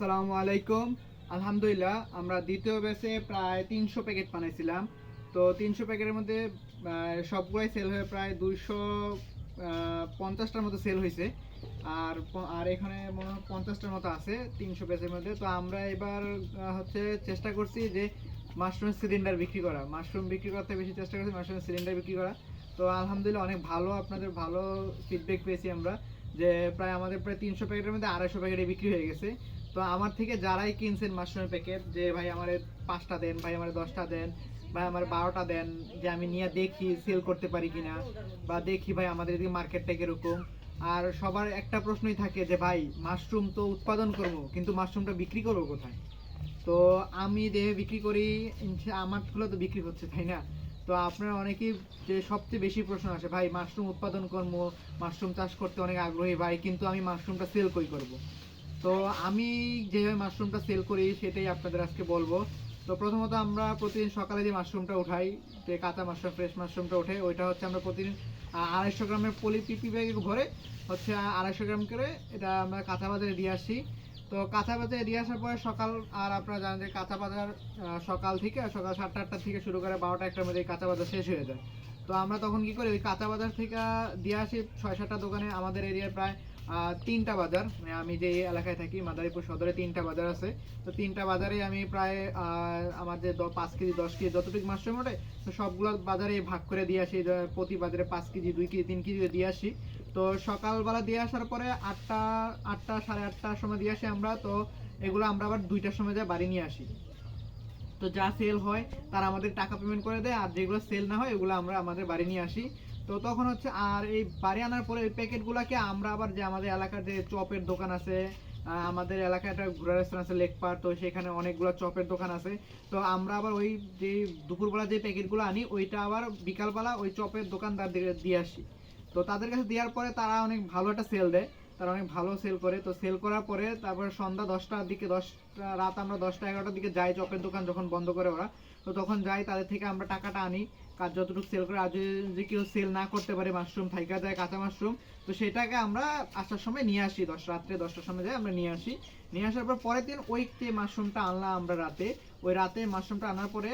আসসালামু আলাইকুম। আলহামদুলিল্লাহ, আমরা দ্বিতীয় ব্যাচে প্রায় তিনশো প্যাকেট বানাইছিলাম। তো তিনশো প্যাকেটের মধ্যে সবগুলাই সেল হয়ে প্রায় দুইশো পঞ্চাশটার মতো সেল হয়েছে আর আর এখানে মনে হয় পঞ্চাশটার মতো আছে, তিনশো ব্যাচের মধ্যে। তো আমরা এবার হচ্ছে চেষ্টা করছি যে মাশরুম সিলিন্ডার বিক্রি করা। মাশরুম বিক্রি করতে বেশি চেষ্টা করছি মাশরুম সিলিন্ডার বিক্রি করা। তো আলহামদুলিল্লাহ, অনেক ভালো, আপনাদের ভালো ফিডব্যাক পেয়েছি আমরা। যে প্রায় আমাদের প্রায় তিনশো প্যাকেটের মধ্যে আড়াইশো প্যাকেটে বিক্রি হয়ে গেছে। তো আমার থেকে যারাই কিনছেন মাশরুমের প্যাকেট, যে ভাই আমার পাঁচটা দেন, ভাই আমার দশটা দেন, ভাই আমার বারোটা দেন, যে আমি নিয়ে দেখি সেল করতে পারি কিনা, বা দেখি ভাই আমাদের এদিকে মার্কেটটা কীরকম। আর সবার একটা প্রশ্নই থাকে যে ভাই, মাশরুম তো উৎপাদন করব, কিন্তু মাশরুমটা বিক্রি করব কোথায়? তো আমি দেহে বিক্রি করি, ইনশা- আমারগুলো তো বিক্রি হচ্ছে, তাই না? তো আপনারা অনেকেই যে সবচেয়ে বেশি প্রশ্ন আসে, ভাই, মাশরুম উৎপাদন করব, মাশরুম চাষ করতে অনেক আগ্রহী, ভাই, কিন্তু আমি মাশরুমটা সেল কই করব? তো আমি যেভাবে মাশরুমটা সেল করি, সেটাই আপনাদের আজকে বলব। তো প্রথমত আমরা প্রতিদিন সকালে যে মাশরুমটা উঠাই, যে কাঁচা মাশরুম ফ্রেশ মাশরুমটা ওঠে ওইটা হচ্ছে আমরা প্রতিদিন আড়াইশো গ্রামের পলি পিপি ব্যাগে ভরে হচ্ছে আড়াইশো গ্রাম করে এটা আমরা কাঁচা বাজারে দিয়ে আসি। তো কাঁচা বাজারে দিয়ে আসার পরে সকাল, আর আপনারা জানেন যে কাঁচা বাজার সকাল থেকে, সকাল সাতটা আটটা থেকে শুরু করে বারোটা একটার মধ্যে কাঁচা বাজার শেষ হয়ে যায়। তো আমরা তখন কি করি, ওই কাঁচা বাজার থেকে দিয়ে আসি ছয় সাতটা দোকানে, আমাদের এরিয়ায় প্রায় তিনটা বাজার। মানে আমি যে এলাকায় থাকি, মাদারীপুর সদরে তিনটা বাজার আছে। তো তিনটা বাজারে আমি প্রায় আমার যে পাঁচ কেজি, দশ কেজি যতটুকু মাশরুম ওঠে, তো সবগুলো বাজারে ভাগ করে দিয়ে আসি। প্রতি বাজারে পাঁচ কেজি, দুই কেজি, তিন কেজি দিয়ে আসি। তো সকালবেলা দিয়ে আসার পরে আটটা আটটা, সাড়ে আটটার সময় দিয়ে আসি আমরা, তো এগুলো আমরা আবার দুইটার সময় যায় বাড়ি নিয়ে আসি। তো যা সেল হয়, তারা আমাদের টাকা পেমেন্ট করে দেয়, আর যেগুলো সেল না হয় এগুলো আমরা আমাদের বাড়ি নিয়ে আসি। তো তখন হচ্ছে, আর এই বাড়ি আনার পরে এই প্যাকেটগুলোকে আমরা আবার যে আমাদের এলাকার যে চপের দোকান আছে আমাদের এলাকায় একটা ঘোরার রেস্টুরেন্ট আছে, লেক পার তো সেখানে অনেকগুলো চপের দোকান আছে। তো আমরা আবার ওই যে দুপুরবেলা যে প্যাকেটগুলো আনি, ওইটা আবার বিকালবেলা ওই চপের দোকানদার দিয়ে আসি। তো তাদের কাছে দেওয়ার পরে তারা অনেক ভালো একটা সেল দেয়। তারা অনেক ভালো সেল করে। তো সেল করার পরে তারপরে সন্ধ্যা দশটার দিকে, দশটা, রাত আমরা দশটা, এগারোটার দিকে যাই চপের দোকান যখন বন্ধ করে ওরা। তো তখন যাই, তাদের থেকে আমরা টাকাটা আনি। কাজ যতটুকু সেল করে যদি যদি কেউ সেল না করতে পারে মাশরুম থাইকা যায়, কাঁচা মাশরুম তো সেটাকে আমরা আসার সময় নিয়ে আসি। দশ, রাত্রে দশটার সময় যাই আমরা নিয়ে আসি। নিয়ে আসার পর পরের দিন ওই যে মাশরুমটা আনলাম আমরা রাতে, ওই রাতে মাশরুমটা আনার পরে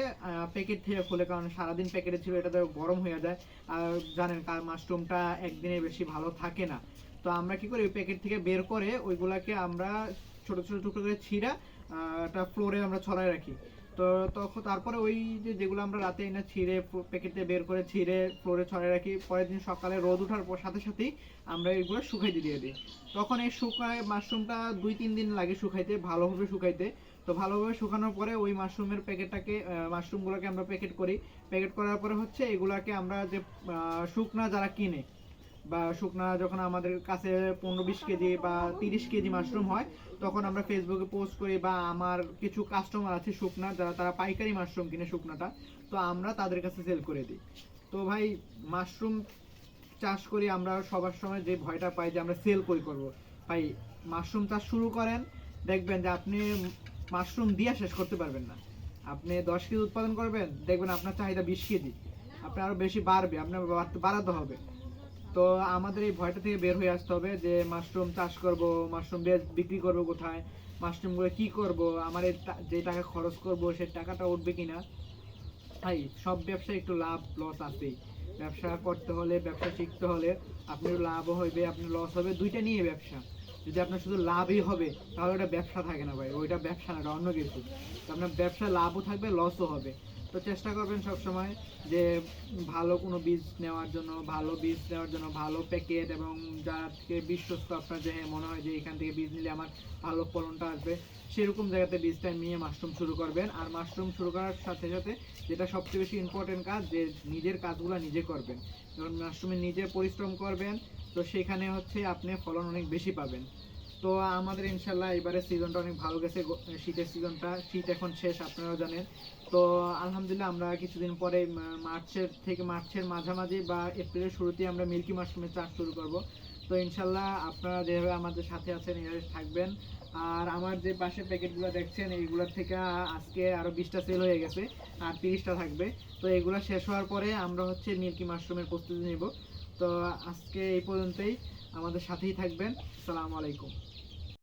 প্যাকেট থেকে খুলে, কারণ সারাদিন প্যাকেটে ছিল, এটা তো গরম হয়ে যায়। আর জানেন কার মাশরুমটা একদিনের বেশি ভালো থাকে না। তো আমরা কি করি, ওই প্যাকেট থেকে বের করে ওইগুলাকে আমরা ছোট ছোট টুকরো করে ছিঁড়া একটা ফ্লোরে আমরা ছড়ায় রাখি। তো তখন তারপরে ওই যে যেগুলো আমরা রাতে এনে ছিঁড়ে প্যাকেটে বের করে ছিঁড়ে ফ্লোরে ছড়াই রাখি, পরের দিন সকালে রোদ ওঠার পর সাথে সাথেই আমরা এগুলো শুকাইতে দিয়ে দিই। তখন এই শুকায় মাশরুমটা দুই তিন দিন লাগে শুকাইতে, ভালোভাবে শুকাইতে। তো ভালোভাবে শুকানোর পরে ওই মাশরুমের প্যাকেটটাকে মাশরুমগুলোকে আমরা প্যাকেট করি। প্যাকেট করার পরে হচ্ছে এগুলাকে আমরা যে শুকনা যারা কিনে বা শুকনা যখন আমাদের কাছে পনেরো বিশ কেজি বা তিরিশ কেজি মাশরুম হয়, তখন আমরা ফেসবুকে পোস্ট করি বা আমার কিছু কাস্টমার আছে শুকনা, যারা তারা পাইকারি মাশরুম কিনে শুকনাটা, তো আমরা তাদের কাছে সেল করে দিই। তো ভাই, মাশরুম চাষ করি আমরা সবার সময়, যে ভয়টা পাই যে আমরা সেল কই করব। ভাই, মাশরুম চাষ শুরু করেন, দেখবেন যে আপনি মাশরুম দিয়ে শেষ করতে পারবেন না। আপনি দশ কেজি উৎপাদন করবেন, দেখবেন আপনার চাহিদা বিশ কেজি। আপনি আরও বেশি বাড়বে, আপনার বাড়াতে হবে। তো আমাদের এই ভয়টা থেকে বের হয়ে আসতে হবে যে মাশরুম চাষ করব, মাশরুম বিক্রি করব কোথায়, মাশরুমগুলো কি করব আমার এই যে টাকা খরচ করব সেই টাকাটা উঠবে কিনা। তাই সব ব্যবসায় একটু লাভ লস আছেই। ব্যবসা করতে হলে, ব্যবসা শিখতে হলে আপনার লাভও হবে আপনার লস হবে। দুইটা নিয়ে ব্যবসা। যদি আপনার শুধু লাভই হবে, তাহলে ওটা ব্যবসা থাকে না ভাই, ওইটা ব্যবসা না অন্য কিছু। আপনার ব্যবসা লাভও থাকবে লসও হবে। তো চেষ্টা করবেন সব সময় যে ভালো কোনো বীজ নেওয়ার জন্য ভালো বীজ নেওয়ার জন্য ভালো প্যাকেট এবং যার থেকে বিশ্বস্ত আপনার যে হ্যাঁ, মনে হয় যে এখান থেকে বীজ নিলে আমার ভালো ফলনটা আসবে সেরকম জায়গাতে বীজটা নিয়ে মাশরুম শুরু করবেন। আর মাশরুম শুরু করার সাথে সাথে যেটা সবচেয়ে বেশি ইম্পর্টেন্ট কাজ যে নিজের কাজগুলো নিজে করবেন। যখন মাশরুমে নিজে পরিশ্রম করবেন তো সেখানে হচ্ছে আপনি ফলন অনেক বেশি পাবেন। তো আমাদের ইনশাল্লাহ এবারে সিজনটা অনেক ভালো গেছে শীতের সিজনটা শীত এখন শেষ, আপনারাও জানেন। তো আলহামদুলিল্লাহ আমরা কিছুদিন পরে মার্চের থেকে মার্চের মাঝামাঝি বা এপ্রিলের শুরুতে আমরা মিল্কি মাশরুমের চাষ শুরু করব। তো ইনশাল্লাহ আপনারা যেভাবে আমাদের সাথে আছেন, এভাবে থাকবেন। আর আমার যে পাশে প্যাকেটগুলো দেখছেন এইগুলোর থেকে আজকে আরও বিশটা সেল হয়ে গেছে, আর তিরিশটা থাকবে। তো এগুলো শেষ হওয়ার পরে আমরা হচ্ছে মিল্কি মাশরুমের প্রস্তুতি নেব। তো আজকে এই পর্যন্তই। আমাদের সাথেই থাকবেন। আসসালামু আলাইকুম।